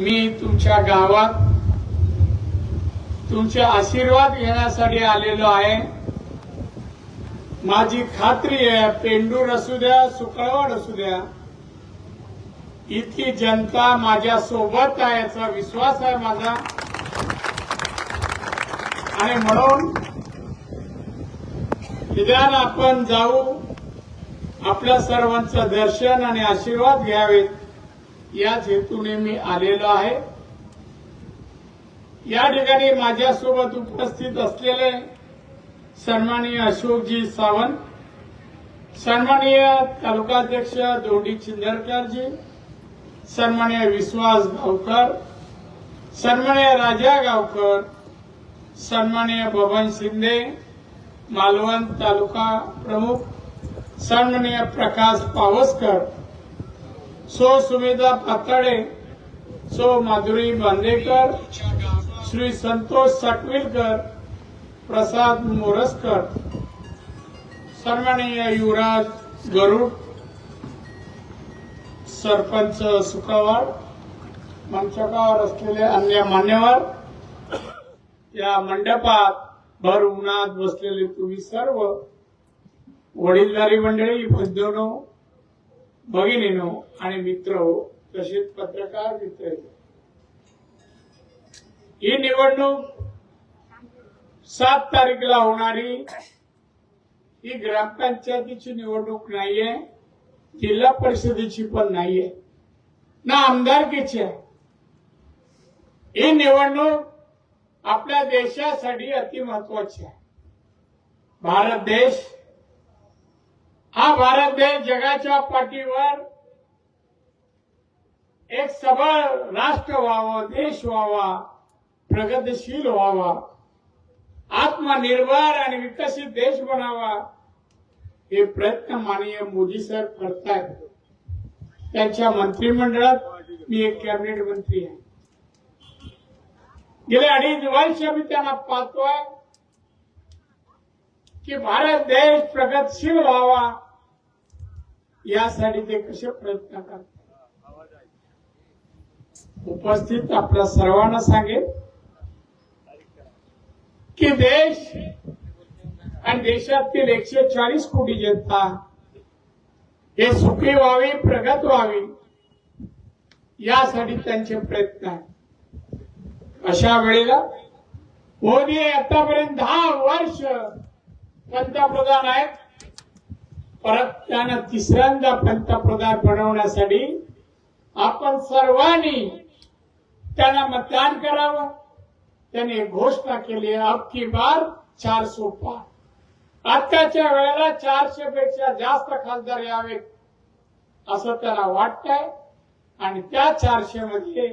मी तुमच्या गावात तुमचे आशीर्वाद घेण्यासाठी आलेलो आहे. माझी खात्री आहे पेंडूर असू द्या सुकळवड असू द्या इतकी जनता माझ्या सोबत आहे याचा विश्वास आहे माझा. आणि म्हणून निदान आपण जाऊ आपल्या सर्वांचं दर्शन आणि आशीर्वाद घ्यावेत. याच हेतूने मी आलेलो आहे. या ठिकाणी माझ्यासोबत उपस्थित असलेले सन्माननीय अशोकजी सावंत सन्माननीय तालुकाध्यक्ष दोंडी चिंदरकरजी सन्माननीय विश्वास गावकर सन्माननीय राजा गावकर सन्माननीय बबन शिंदे मालवण तालुका प्रमुख सन्माननीय प्रकाश पावसकर सो सुमेधा पाताडे सो माधुरी बांदेकर श्री संतोष साटविलकर प्रसाद मोरसकर. सन्माननीय युवराज गरुड सरपंच सुकावाड मंचकावर असलेले अन्य मान्यवर या मंडपात भर उन्हात बसलेले तुम्ही सर्व वडीलधारी मंडळी बंधूनो भगिनीनो आणि मित्र हो तसेच पत्रकार मित्र ही निवडणूक सात तारीखला होणारी ही ग्रामपंचायतीची निवडणूक नाहीये जिल्हा परिषदेची पण नाहीये. ना आमदारकीची आहे. ही निवडणूक आपल्या देशासाठी अति महत्वाची आहे. भारत देश हा भारत देश जगाच्या पाठीवर एक सबळ राष्ट्र व्हावं देश व्हावा प्रगतशील व्हावा आत्मनिर्भर आणि विकसित देश बनावा हे प्रयत्न माननीय मोदी सर करतायत. त्यांच्या मंत्रिमंडळात मी एक कॅबिनेट मंत्री आहे. गेले अडीच वर्ष मी त्यांना पाहतोय. की भारत देश प्रगतशील व्हावा यासाठी ते कसे प्रयत्न करतात? उपस्थित आपल्या सर्वांना सांगेल की देश आणि देशातील एकशे चाळीस कोटी जनता हे सुखी व्हावी प्रगत व्हावी यासाठी त्यांचे प्रयत्न आहेत. अशा वेळेला मोदी आतापर्यंत दहा वर्ष पंतप्रधान आहेत परत त्यांना तिसऱ्यांदा पंतप्रधान बनवण्यासाठी आपण सर्वांनी त्यांना मतदान करावं. त्यांनी घोषणा केली अख्खी बार चार पार. आत्ताच्या वेळेला चारशे पेक्षा जास्त खासदार यावेत असं त्याला वाटतंय. आणि त्या चारशे मध्ये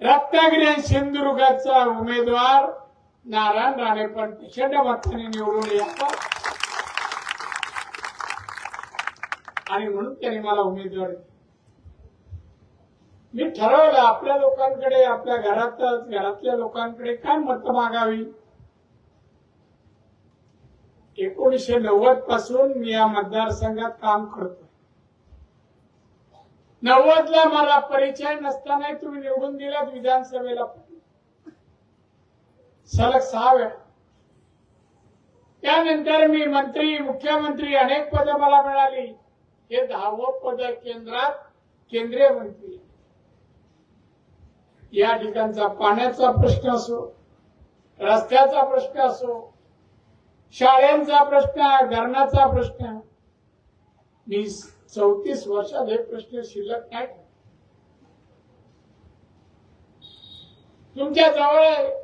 रत्नागिरी सिंधुदुर्गाचा उमेदवार नारायण राणे पण प्रचंड मताने निवडून येतात. आणि म्हणून त्यांनी मला उमेदवार मी ठरवलं आपल्या लोकांकडे आपल्या घरातच घरातल्या लोकांकडे काय मत मागावी? एकोणीशे नव्वदपासून मी या मतदारसंघात काम करतो नव्वदला मला परिचय नसतानाही तुम्ही निवडून दिलात विधानसभेला सलग सहा वेळा. त्यानंतर मी मंत्री मुख्यमंत्री अनेक पद मला मिळाली. हे दहावं पद केंद्रात केंद्रीय मंत्री. या ठिकाणचा पाण्याचा प्रश्न असो रस्त्याचा प्रश्न असो शाळेंचा प्रश्न धरणाचा प्रश्न मी चौतीस वर्षात हे प्रश्न शिल्लक नाही. तुमच्या जवळ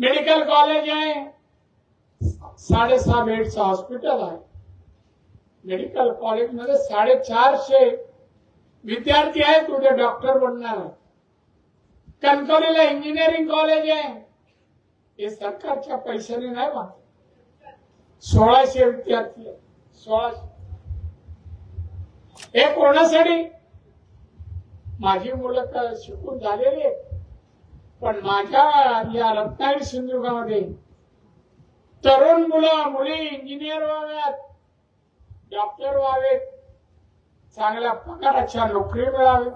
मेडिकल कॉलेज आहे साडेसहा बेडचं हॉस्पिटल आहे मेडिकल कॉलेजमध्ये साडेचारशे विद्यार्थी आहेत उद्या डॉक्टर बनणार आहेत कणकवलीला इंजिनिअरिंग कॉलेज आहे हे सरकारच्या पैशाने नाही बांधत सोळाशे विद्यार्थी आहेत सोळाशे हे कोणासाठी माझी मुलं तर शिकून झालेली आहेत। पण माझ्या या रत्नागिरी सिंधुदुर्गामध्ये तरुण मुलं मुली इंजिनियर व्हाव्यात डॉक्टर व्हावेत चांगल्या पगाराच्या नोकरी मिळावे.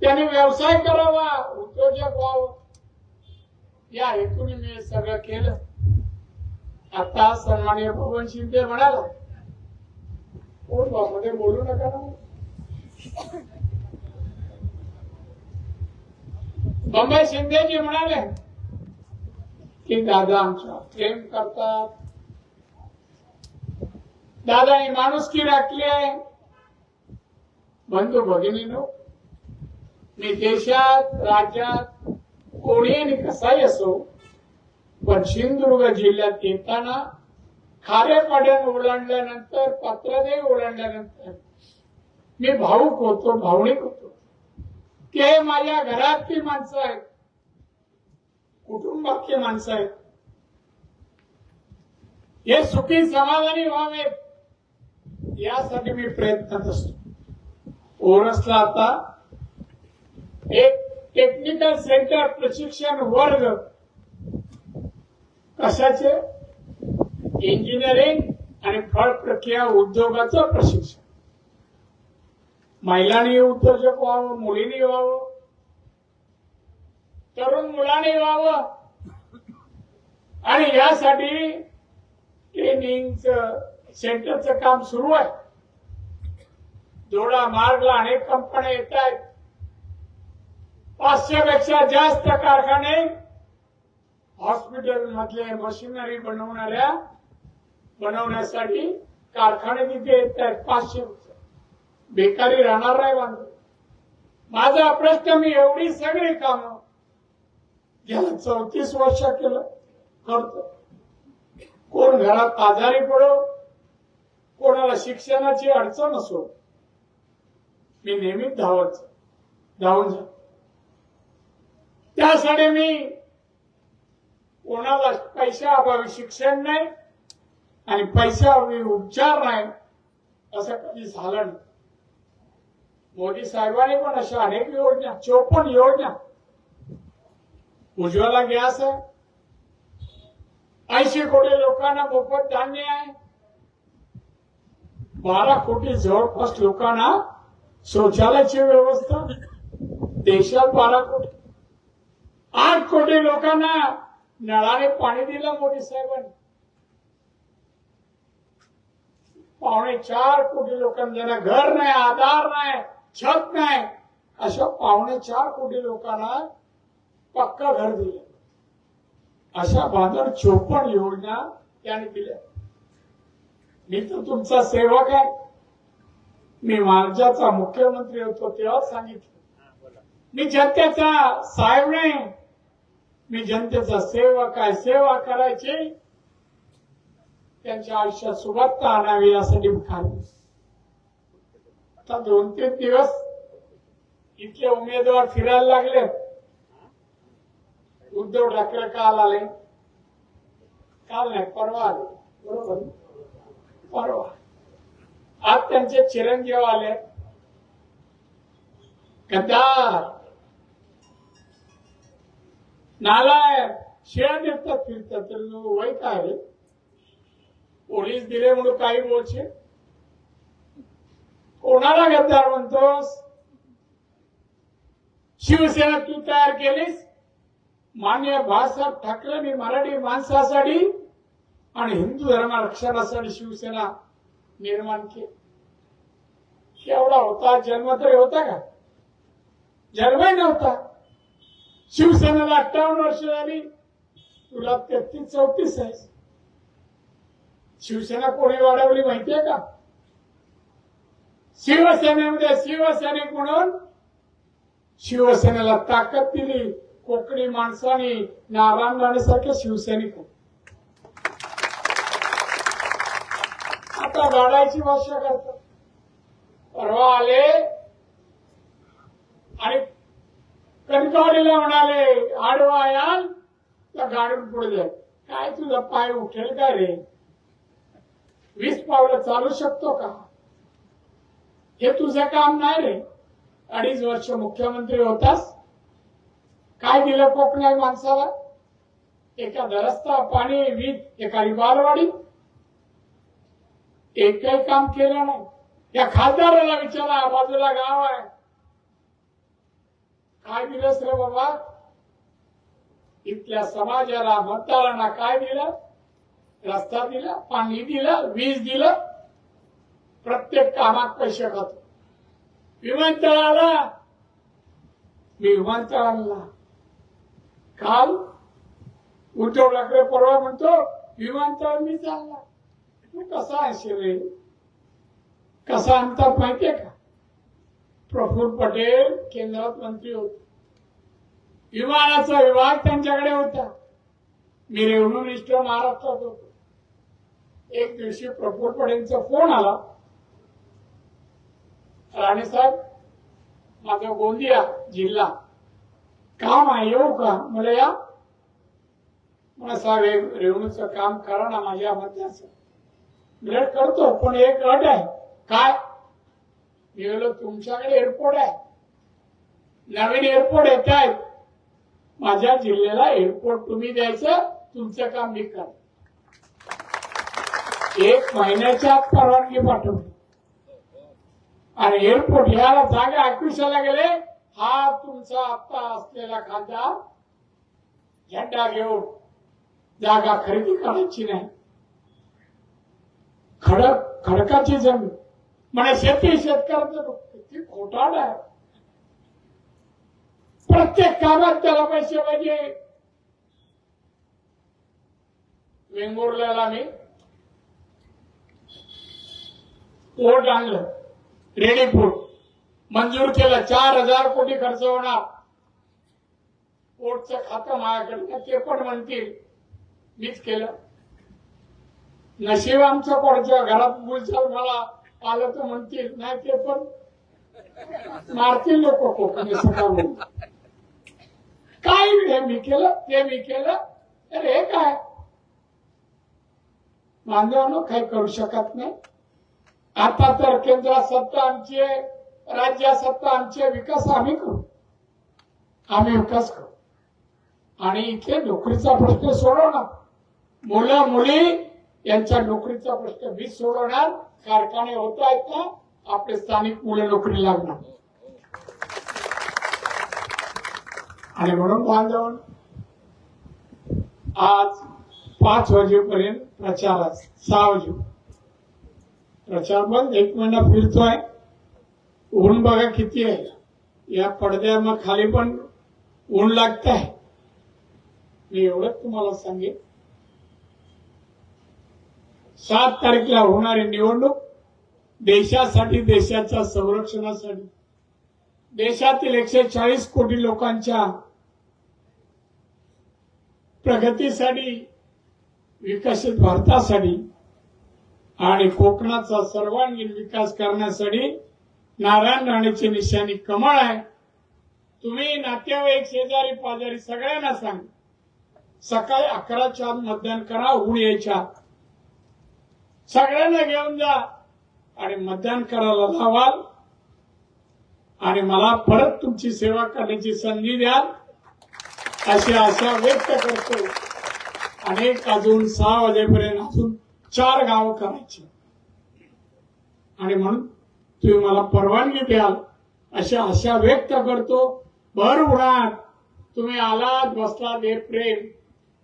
त्याने व्यवसाय करावा उद्योजक व्हावं. या हेतूने मी सगळं केलं. आता सन्माननीय पवन शिंदे म्हणाला कोण बा मध्ये बोलू नका ना? बंबई शिंदेजी म्हणाले की दादा आमच्या प्रेम करतात. दादानी माणुसकी राखली आहे. बंधू भगिनीनो मी देशात राज्यात कोणी आणि कसाही असो पण सिंधुदुर्ग जिल्ह्यात येताना खारे पाड्यान ओलांडल्यानंतर पत्रदेव ओलांडल्यानंतर मी भाऊक होतो भावनिक होतो. की हे माझ्या घरातली माणसं आहेत. कुटुंबातली माणसं आहेत. हे सुखी समाधानी व्हावेत. यासाठी मी प्रयत्नात असतो. ओरसला आता? एक टेक्निकल सेंटर प्रशिक्षण वर्ग. कशाचे? इंजिनिअरिंग आणि फळ प्रक्रिया उद्योगाचं प्रशिक्षण. महिलांनी उद्योजक व्हावं मुलींनी व्हावं. तरुण मुलांनी व्हावं. आणि यासाठी ट्रेनिंगचं सेंटरचं काम सुरू आहे. जोडा मार्गला अनेक कंपन्या येत आहेत. पाचशे पेक्षा जास्त कारखाने हॉस्पिटल मधले मशिनरी बनवणाऱ्या बनवण्यासाठी कारखाने तिथे येत आहेत. पाचशे बेकारी राहणार नाही बांधव माझा प्रश्न मी एवढी सगळी कामं गेल्या चौतीस वर्ष केलं करतो कोण घरात आजारी पडो कोणाला शिक्षणाची अडचण असो मी नेहमीच धावत धावून जा. त्यासाठी मी कोणाला पैशा अभावी शिक्षण नाही आणि पैशाअभावी उपचार नाही असं कधी झालं नाही. मोदी साहेबांनी पण अशा अनेक योजना चोपन्न योजना. उज्ज्वला गॅस आहे. ऐंशी कोटी लोकांना मोफत धान्य आहे. बारा कोटी जवळपास लोकांना शौचालयाची व्यवस्था. देशात बारा कोटी. आठ कोटी लोकांना नळाने पाणी दिलं मोदी साहेबांनी. पावणे चार कोटी लोकांना ज्यांना घर नाही आधार नाही छत नाही. अशा पावणे चार कोटी लोकांना पक्का घर दिलं. अशा बांधून चोपन्न योजना त्याने दिल्या. मी तर तुमचा सेवक आहे. मी माझ्याचा मुख्यमंत्री होतो तेव्हा सांगितलं. मी जनतेचा साहेब नाही. मी जनतेचा सेवक आहे. सेवा करायची. त्यांच्या आयुष्यात सुबत्ता आणावी यासाठी मी आता दोन तीन दिवस इथले उमेदवार फिरायला लागले. उद्धव ठाकरे काल आले. काल नाही परवा आले. बरोबर? परवा. आज त्यांचे चिरंजीव आले. गद्दार. नालायक. शिळा देतात फिरतात तर वय काय पोलीस दिले म्हणून काही बोलचे कोणाला गद्दार म्हणतोस? शिवसेना तू तयार केलीस? मान्य बाळासाहेब ठाकरेंनी मराठी माणसासाठी आणि हिंदू धर्मा रक्षणासाठी शिवसेना निर्माण केली. केवढा होता जन्म तरी होता का? जन्मही नव्हता. शिवसेनेला अठ्ठावन्न वर्ष झाली. तुला तेहतीस चौतीस आहे. शिवसेना कोणी वाढवली माहितीये का? शिवसेनेमध्ये शिवसैनिक म्हणून शिवसेनेला ताकद दिली. कोकणी माणसाने नारायण राणेसारखे शिवसैनिक आता गाडायची भाषा करतात. परवा आले आणि कणकवलीला म्हणाले आडवा याल तर गाडून पुढे जाईल काय तुझा पाय उठेल का रे? वीस पावलं चालू शकतो का? हे तुझं काम नाही रे. अडीच वर्ष मुख्यमंत्री होतास. काय दिलं कोकणात माणसाला? एखादा रस्ता पाणी वीज एखादी बालवाडी. एकही काम केलं नाही. या खासदाराला विचारा बाजूला गाव आहे. काय दिलंस रे बाबा? इथल्या समाजाला मतदारांना काय दिलं? रस्ता दिला पाणी दिलं वीज दिलं. प्रत्येक कामात पैसे खातो. विमानतळाला मी विमानतळाला काल उद्धव ठाकरे परवा म्हणतो विमानतळ मी चालला कसा आहे रे कसा आणतात माहितीये का? प्रफुल्ल पटेल केंद्रात मंत्री होते. विमानाचा विभाग त्यांच्याकडे होता. मी रेव्हन्यू मिनिस्टर महाराष्ट्रात होतो. एक दिवशी प्रफुल्ल पटेलचा फोन आला. राणे साहेब माझा गोंदिया जिल्हा काम आहे येऊ का? मला या. मला साहेब एक रेव्हन्यूचं काम करा ना माझ्या मतदारसंघ ग्रेड करतो पण एक अट आहे. काय? गेलो तुमच्याकडे एअरपोर्ट आहे. नवीन एअरपोर्ट येत आहे माझ्या जिल्ह्याला एअरपोर्ट तुम्ही द्यायचं तुमचं काम मी कर एक महिन्याच्या आत परवानगी पाठवली आणि एअरपोर्ट याला जागा ऐकूशाला गेले. हा तुमचा आत्ता असलेला खासदार झेंडा घेऊन जागा खरेदी करायची नाही. खडक खडकाची जमीन. म्हणजे शेती शेतकऱ्याचं किती खोटाड आहे. प्रत्येक कामात त्याला पैसे पाहिजे. वेंगुर्ल्याला मी पोर्ट आणलं. रेडी पोर्ट मंजूर केलं. चार हजार कोटी खर्च होणार. पोर्टचं खातं माझ्याकडे ते पण म्हणतील मीच केलं. नशीब आमचं कोणच्या घरात बोलचाल मला आलं तर म्हणतील नाही ते पण मारतील लोक कोकणी सकाळ काय हे मी केलं? ते मी केलं? अरे हे काय? बांधवानं काही करू शकत नाही. आता तर केंद्रात सत्ता आमची राज्य राज्यात सत्ता आमची विकास आम्ही करू. आम्ही विकास करू. आणि इथे नोकरीचा प्रश्न सोडवणार. मुलं मुली यांच्या नोकरीचा प्रश्न मी सोडवणार. कारखाने होत आहेत ना आपले स्थानिक मुलं नोकरी लागणार. आणि म्हणून बांधव आज पाच वाजेपर्यंत प्रचार सहा वाजे प्रचार एक महिना फिरतोय. ऊन बघा किती आहे. या पडद्या मग खाली पण ऊन लागत आहे मी एवढंच तुम्हाला सांगेन. सात तारखेला होणारी निवडणूक देशासाठी देशाच्या संरक्षणासाठी. देशातील एकशे चाळीस कोटी लोकांच्या प्रगतीसाठी विकसित भारतासाठी आणि कोकणाचा सर्वांगीण विकास करण्यासाठी नारायण राणेची निशाणी कमळ आहे. तुम्ही नातेवाईक शेजारी पाजारी सगळ्यांना सांग. सकाळी अकराच्या आत मतदान करा ऊन यायच्या सगळ्यांना घेऊन जा. आणि मतदान करायला लावाल. आणि मला परत तुमची सेवा करण्याची संधी द्याल. अशी आशा व्यक्त करतो. अनेक अजून सहा वाजेपर्यंत अजून चार गावं करायची. आणि म्हणून तुम्ही मला परवानगी द्याल अशी आशा व्यक्त करतो. भर उन्हात तुम्ही आलात बसलात हे प्रेम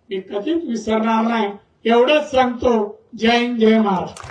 मी कधीच विसरणार नाही. एवढंच सांगतो. जय हिंद जय महाराष्ट्र.